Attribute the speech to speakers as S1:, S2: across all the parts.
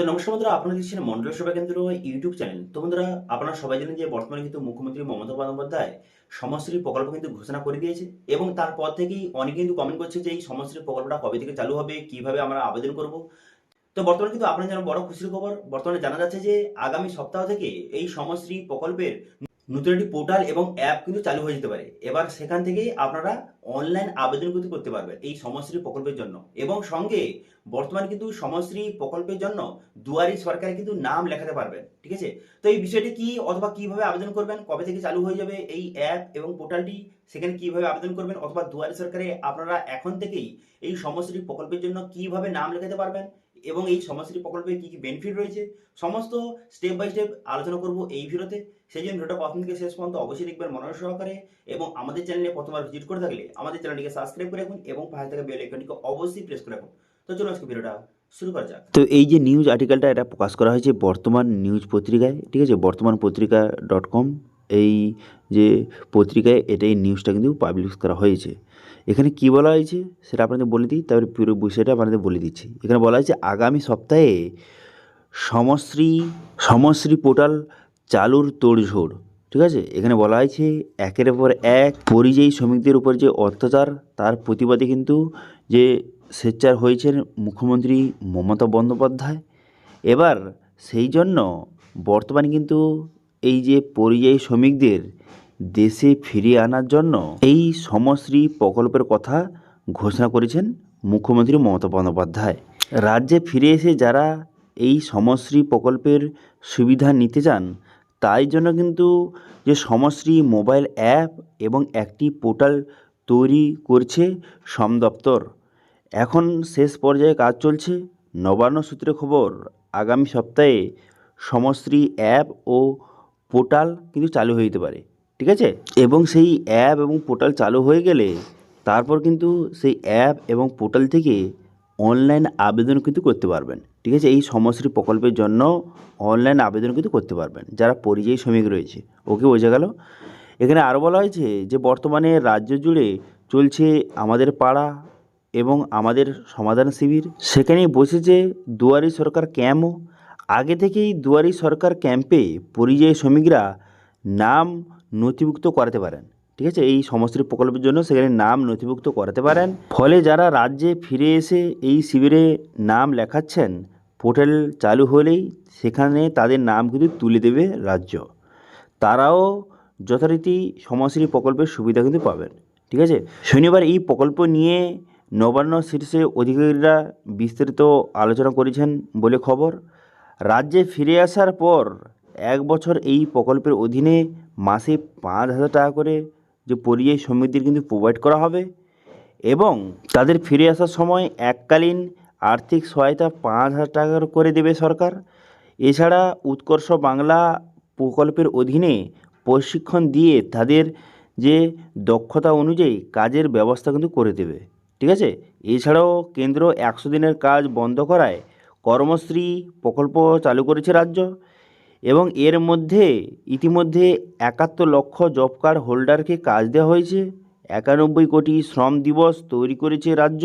S1: তো নমস্কার বন্ধুরা, আপনারা দেখছেন মন্ডল সেবা কেন্দ্র ইউটিউব চ্যানেল। তো বন্ধুরা, আপনারা সবাই জানেন যে বর্তমানে কিন্তু মুখ্যমন্ত্রী মমতা বন্দ্যোপাধ্যায় সমশ্রী প্রকল্প কিন্তু ঘোষণা করে দিয়েছে এবং তারপর থেকেই অনেকে কিন্তু কমেন্ট করছে যে এই সমশ্রী প্রকল্পটা কবে থেকে চালু হবে, কীভাবে আমরা আবেদন করব। তো বর্তমানে কিন্তু আপনার যেন বড় খুশির খবর, বর্তমানে জানা যাচ্ছে যে আগামী সপ্তাহ থেকে এই সমশ্রী প্রকল্পের নতুন একটি পোর্টাল এবং অ্যাপ কিন্তু চালু হয়ে যেতে পারে। এবার সেখান থেকেই আপনারা অনলাইন আবেদন কিন্তু করতে পারবেন এই সমাজশ্রী প্রকল্পের জন্য। এবং সঙ্গে বর্তমান কিন্তু সমাজশ্রী প্রকল্পের জন্য দুয়ারি সরকারে কিন্তু নাম লেখাতে পারবেন, ঠিক আছে? তো এই বিষয়টি কি অথবা কীভাবে আবেদন করবেন, কবে থেকে চালু হয়ে যাবে এই অ্যাপ এবং পোর্টালটি, সেখানে কীভাবে আবেদন করবেন অথবা দুয়ারি সরকারে আপনারা এখন থেকেই এই সমাজশ্রী প্রকল্পের জন্য কীভাবে নাম লেখাতে পারবেন এবং এই সমাজশ্রী প্রকল্পে কি কি বেনিফিট রয়েছে? সমস্ত স্টেপ বাই স্টেপ আলোচনা করব এই ভিডিওতে। সেই জন্য ভিডিওটা প্রথম থেকে শেষ পর্যন্ত অবশ্যই দেখবেন মনোযোগ সহকারে এবং আমাদের চ্যানেলে প্রথমবার ভিজিট করে থাকলে আমাদের চ্যানেলটিকে সাবস্ক্রাইব করে রাখুন এবং পাশে থাকা বেল আইকনটিকে অবশ্যই প্রেস করে রাখুন। তো চলো আজকে ভিডিওটা শুরু করা যাক।
S2: তো এই যে নিউজ আর্টিকেলটা এটা প্রকাশ করা হয়েছে বর্তমান নিউজ পত্রিকায়, ঠিক আছে? বর্তমান পত্রিকা ডট কম এই যে পত্রিকায় এটাই নিউজটা কিন্তু পাবলিশ করা হয়েছে। এখানে কি বলা হয়েছে সেটা আপনাদের বলে দিই, তারপরে পুরো বিষয়টা আপনাদের বলে দিচ্ছি। এখানে বলা হয়েছে, আগামী সপ্তাহে সমশ্রী সমশ্রী পোর্টাল চালুর তোড়ঝোড়, ঠিক আছে? এখানে বলা হয়েছে, একের পর এক পরিযায়ী শ্রমিকদের উপর যে অত্যাচার, তার প্রতিবাদে কিন্তু যে স্বেচ্ছার হয়েছেন মুখ্যমন্ত্রী মমতা বন্দ্যোপাধ্যায়। এবার সেই জন্য বর্তমানে কিন্তু এই যে পরিযায়ী শ্রমিকদের দেশে ফিরিয়ে আনার জন্য এই সমশ্রী প্রকল্পের কথা ঘোষণা করেছেন মুখ্যমন্ত্রী মমতা বন্দ্যোপাধ্যায়। রাজ্যে ফিরে এসে যারা এই সমশ্রী প্রকল্পের সুবিধা নিতে চান, তাই জন্য কিন্তু যে সমশ্রী মোবাইল অ্যাপ এবং একটি পোর্টাল তৈরি করছে শ্রম দপ্তর। এখন শেষ পর্যায়ে কাজ চলছে। নবান্ন সূত্রে খবর, আগামী সপ্তাহে সমশ্রী অ্যাপ ও পোর্টাল কিন্তু চালু হয়ে যেতে পারে, ঠিক আছে? এবং সেই অ্যাপ এবং পোর্টাল চালু হয়ে গেলে তারপর কিন্তু সেই অ্যাপ এবং পোর্টাল থেকে অনলাইন আবেদন কিন্তু করতে পারবেন, ঠিক আছে? এই সমশ্রী প্রকল্পের জন্য অনলাইন আবেদন কিন্তু করতে পারবেন, যারা পরিযায়ী শ্রমিক রয়েছে। ওকে, বোঝা গেল? এখানে আরও বলা হয়েছে যে বর্তমানে রাজ্য জুড়ে চলছে আমাদের পাড়া এবং আমাদের সমাধান শিবির। সেখানেই বসেছে দুয়ারি সরকার ক্যাম্পও আগে থেকেই দুয়ারি সরকার ক্যাম্পে পরিযায়ী শ্রমিকরা নাম নথিভুক্ত করাতে পারেন, ঠিক আছে? এই সমস্ত প্রকল্পের জন্য সেখানে নাম নথিভুক্ত করাতে পারেন। ফলে যারা রাজ্যে ফিরে এসে এই শিবিরে নাম লেখাচ্ছেন, পোর্টাল চালু হলেই সেখানে তাদের নাম কিন্তু তুলে দেবে রাজ্য। তারাও যথারীতি সমাজশ্রী প্রকল্পের সুবিধা কিন্তু পাবেন, ঠিক আছে? শনিবার এই প্রকল্প নিয়ে নবান্ন শীর্ষে অধিকারীরা বিস্তারিত আলোচনা করেছেন বলে খবর। রাজ্যে ফিরে আসার পর এক বছর এই প্রকল্পের অধীনে মাসে পাঁচ হাজার টাকা করে যে পরিযায়ী শ্রমিকদের কিন্তু প্রোভাইড করা হবে এবং তাদের ফিরে আসার সময় এককালীন আর্থিক সহায়তা পাঁচ হাজার টাকা করে দেবে সরকার। এছাড়া উৎকর্ষ বাংলা প্রকল্পের অধীনে প্রশিক্ষণ দিয়ে তাদের যে দক্ষতা অনুযায়ী কাজের ব্যবস্থা কিন্তু করে দেবে। ঠিক আছে? এছাড়াও কেন্দ্র একশো দিনের কাজ বন্ধ করায় কর্মশ্রী প্রকল্প চালু করেছে রাজ্য এবং এর মধ্যে ইতিমধ্যে একাত্তর লক্ষ জব কার্ড হোল্ডারকে কাজ দেওয়া হয়েছে। একানব্বই কোটি শ্রম দিবস তৈরি করেছে রাজ্য।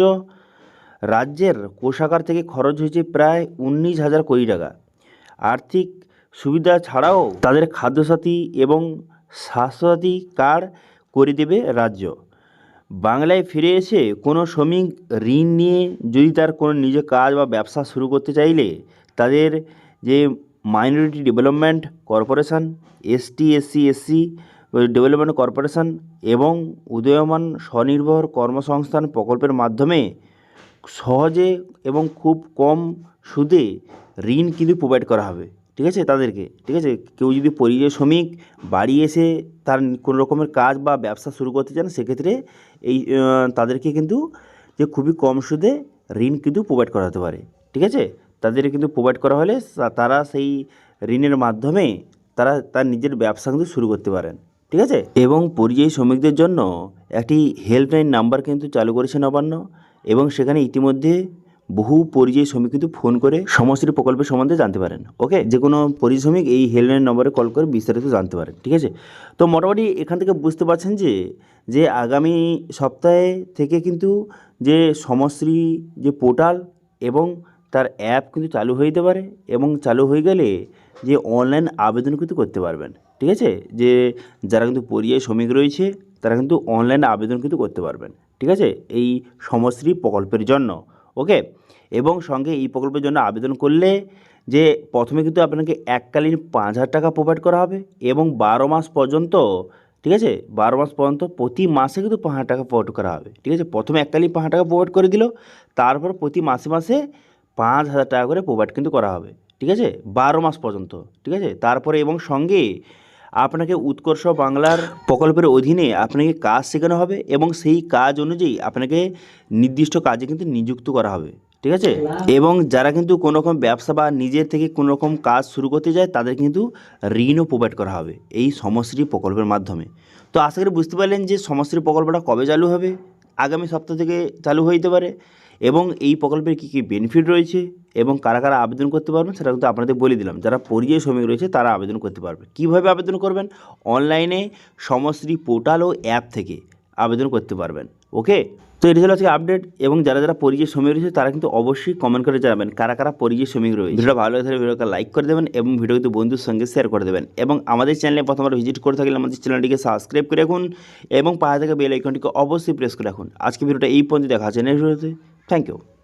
S2: রাজ্যের কোষাগার থেকে খরচ হয়েছে প্রায় উনিশ হাজার কোটি টাকা। আর্থিক সুবিধা ছাড়াও তাদের খাদ্যসাথী এবং স্বাস্থ্যসাথী কার্ড করে দেবে রাজ্য। বাংলায় ফিরে এসে কোনো শ্রমিক ঋণ নিয়ে যদি তার কোনো নিজের কাজ বা ব্যবসা শুরু করতে চাইলে, তাদের যে minority development corporation ST SC SC development corporation এবং উদয়মান স্বনির্ভর কর্মসংস্থান প্রকল্পের মাধ্যমে সহজে এবং খুব কম সুদে ঋণ কিন্তু প্রোভাইড করা হবে। ঠিক আছে? তাদেরকে। ঠিক আছে? কেউ যদি পরিযায়ী শ্রমিক বাড়ি এসে তার কোনো রকমের কাজ বা ব্যবসা শুরু করতে চান, সেক্ষেত্রে এই তাদেরকে কিন্তু যে খুবই কম সুদে ঋণ কিন্তু প্রোভাইড করা হতে পারে, ঠিক আছে? তাদেরকে কিন্তু প্রোভাইড করা হলে তারা সেই ঋণের মাধ্যমে তারা, তার নিজের ব্যবসা কিন্তু শুরু করতে পারেন, ঠিক আছে? এবং পরিযায়ী শ্রমিকদের জন্য একটি হেল্পলাইন নাম্বার কিন্তু চালু করেছে নবান্ন এবং সেখানে ইতিমধ্যে বহু পরিযায়ী শ্রমিক কিন্তু ফোন করে সমষ্টির প্রকল্পের সম্বন্ধে জানতে পারেন ওকে যে কোনো পরিযায়ী শ্রমিক এই হেল্পলাইন নম্বরে কল করে বিস্তারিত জানতে পারেন, ঠিক আছে? তো মোটামুটি এখান থেকে বুঝতে পারছেন যে যে আগামী সপ্তাহে থেকে কিন্তু যে সমশ্রী যে পোর্টাল এবং তার অ্যাপ কিন্তু চালু হয়ে যেতে পারে এবং চালু হয়ে গেলে যে অনলাইন আবেদন কিন্তু করতে পারবেন, ঠিক আছে? যে যারা কিন্তু পরিযায়ী শ্রমিক রয়েছে, তারা কিন্তু অনলাইন আবেদন কিন্তু করতে পারবেন, ঠিক আছে? এই সমশ্রী প্রকল্পের জন্য। ওকে? এবং সঙ্গে এই প্রকল্পের জন্য আবেদন করলে যে প্রথমে কিন্তু আপনাকে এককালীন পাঁচ হাজার টাকা প্রোভাইড করা হবে এবং বারো মাস পর্যন্ত, ঠিক আছে? বারো মাস পর্যন্ত প্রতি মাসে কিন্তু পাঁচ হাজার টাকা প্রোভাইড করা হবে, ঠিক আছে? প্রথমে এককালীন পাঁচ হাজার টাকা প্রোভাইড করে দিল, তারপর প্রতি মাসে মাসে পাঁচ হাজার টাকা করে প্রোভাইড কিন্তু করা হবে, ঠিক আছে? বারো মাস পর্যন্ত, ঠিক আছে? তারপরে এবং সঙ্গে আপনাকে উৎকর্ষ বাংলার প্রকল্পের অধীনে আপনাকে কাজ শেখানো হবে এবং সেই কাজ অনুযায়ী আপনাকে নির্দিষ্ট কাজে কিন্তু নিযুক্ত করা হবে, ঠিক আছে? এবং যারা কিন্তু কোনো রকম ব্যবসা বা নিজের থেকে কোনো রকম কাজ শুরু করতে যায়, তাদের কিন্তু ঋণও প্রোভাইড করা হবে এই সমশ্রী প্রকল্পের মাধ্যমে। তো আশা করি বুঝতে পারলেন যে সমশ্রী প্রকল্পটা কবে চালু হবে? আগামী সপ্তাহ থেকে চালু যেতে পারে। এবং এই প্রকল্পের কী কী বেনিফিট রয়েছে এবং কারা কারা আবেদন করতে পারবেন সেটা কিন্তু আপনাদের বলে দিলাম। যারা পরিযায়ী শ্রমিক রয়েছে তারা আবেদন করতে পারবে। কীভাবে আবেদন করবেন? অনলাইনে সমশ্রী পোর্টাল ও অ্যাপ থেকে আবেদন করতে পারবেন। ওকে তো এটা ছিল আজকে আপডেট এবং যারা যারা পরিযায়ী শ্রমিক রয়েছে তারা কিন্তু অবশ্যই কমেন্ট করে জানাবেন কারা কারা পরিযায়ী শ্রমিক রয়েছে। ভিডিওটা ভালো লাগে ভিডিওকে লাইক করে দেবেন এবং ভিডিও কিন্তু বন্ধুর সঙ্গে শেয়ার করে দেবেন। এবং আমাদের চ্যানেলে প্রথমবার ভিজিট করে থাকলে আমাদের চ্যানেলটিকে সাবস্ক্রাইব করে রাখুন এবং পাশে থেকে বেল আইকনটিকে অবশ্যই প্রেস করে রাখুন। আজকে ভিডিওটা এই পর্যন্ত। দেখা আছে নেক্সট Thank you.